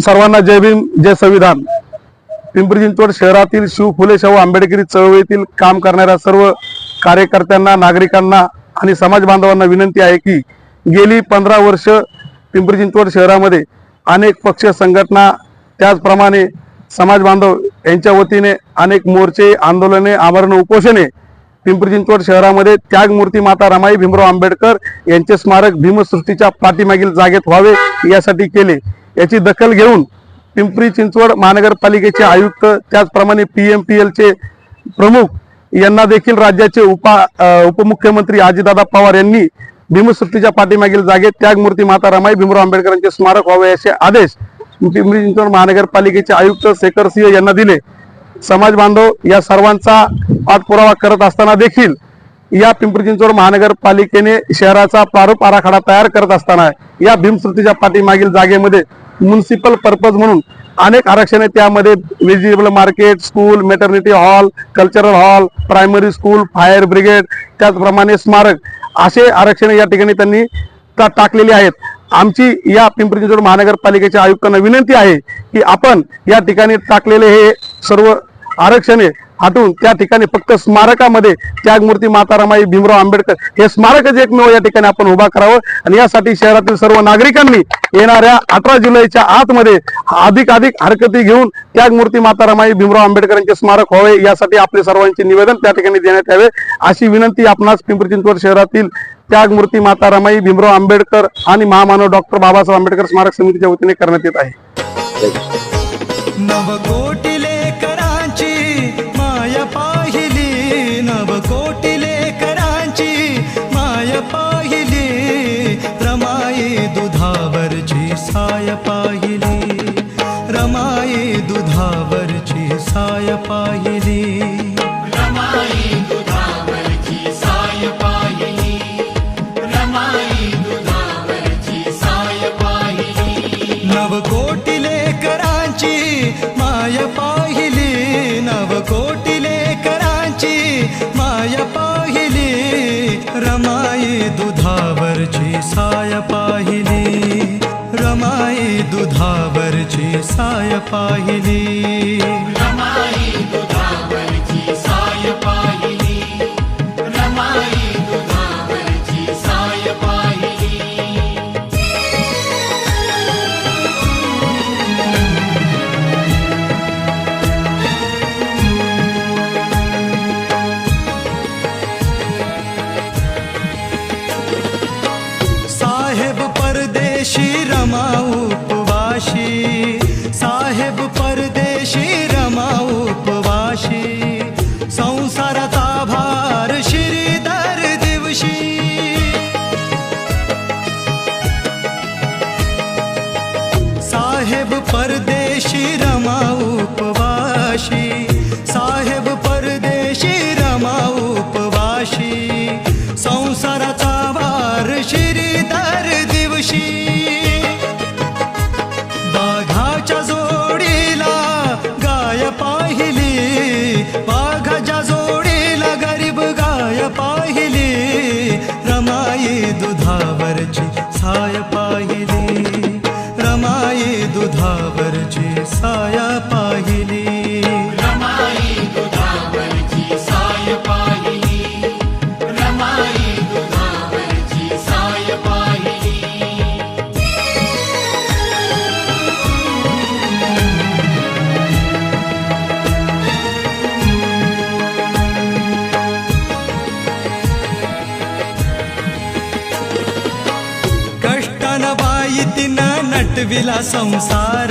सर्वांना जय भीम जय संविधान. पिंपरी चिंचवड शहरातील शिव फुले शाहू आंबेडकरी चळवळीतील काम करणाऱ्या सर्व कार्यकर्त्यांना नागरिकांना आणि समाज बांधवांना विनंती आहे की गेली पंधरा वर्ष पिंपरी चिंचवड शहरामध्ये अनेक पक्ष संघटना त्याचप्रमाणे समाज बांधव यांच्या वतीने अनेक मोर्चे आंदोलने आमरण उपोषणे पिंपरी चिंचवड शहरामध्ये त्यागमूर्ती माता रमाई भीमराव आंबेडकर यांचे स्मारक भीमसृष्टीच्या पाठीमागील जागेत व्हावे यासाठी केले. याची दखल घेऊन पिंपरी चिंचवड महानगरपालिकेचे आयुक्त त्याचप्रमाणे पी एम पी एलचे प्रमुख यांना देखील राज्याचे उपा उपमुख्यमंत्री अजितदादा पवार यांनी भीमसृष्टीच्या पाठीमागील जागेत त्यागमूर्ती माता रमाई भीमराव आंबेडकर यांचे स्मारक व्हावे असे आदेश पिंपरी चिंचवड महानगरपालिकेचे आयुक्त शेखर सिंह यांना दिले. समाज बांधव या सर्वांचा पाठपुरावा करत असताना देखील या पिंपरी चिंचवड महानगरपालिकेने शहराचा प्रारूप आराखडा तयार करत असताना या भीमसृतीच्या पाठीमागील जागेमध्ये म्युन्सिपल पर्पज म्हणून अनेक आरक्षणे त्यामध्ये vegetable market school maternity hall cultural hall primary school fire brigade त्याचप्रमाणे स्मारक असे आरक्षणे या ठिकाणी त्यांनी टाकलेली आहेत. आमची या पिंपरी चिंचवड महानगरपालिकेच्या आयुक्तांना विनंती आहे की आपण या ठिकाणी टाकलेले हे सर्व आरक्षणे हटवून त्या ठिकाणी फक्त स्मारकामध्ये त्यागमूर्ती माता रमाई भीमराव आंबेडकर हे स्मारकच एकमेव या ठिकाणी आपण उभा करावं. आणि यासाठी शहरातील सर्व नागरिकांनी येणाऱ्या अठरा जुलैच्या आतमध्ये अधिक अधिक हरकती घेऊन त्यागमूर्ती माता रमाई भीमराव आंबेडकरांचे स्मारक व्हावे यासाठी आपले सर्वांचे निवेदन त्या ठिकाणी देण्यात यावे. अशी विनंती आपणास पिंपरी चिंचवड शहरातील त्यागमूर्ती माता रमाई भीमराव आंबेडकर आणि महामानव डॉक्टर बाबासाहेब आंबेडकर स्मारक समितीच्या वतीने करण्यात येत आहे. पाहिली. रमाई दुधावरची साय पाहिली. नवकोटी लेकरांची माय पाहिली. नवकोटी लेकरांची माय पाहिली. रमाई साय पाहिली. साहेब परदेशी रमा उपवाशी. साहेब परदेशी रमा उपवाशी संसाराचा भार श्रीधर दिवशी. साहेब परदेशी रमा उपवाशी रमाई साया साय कष्टानं नटविला संसार.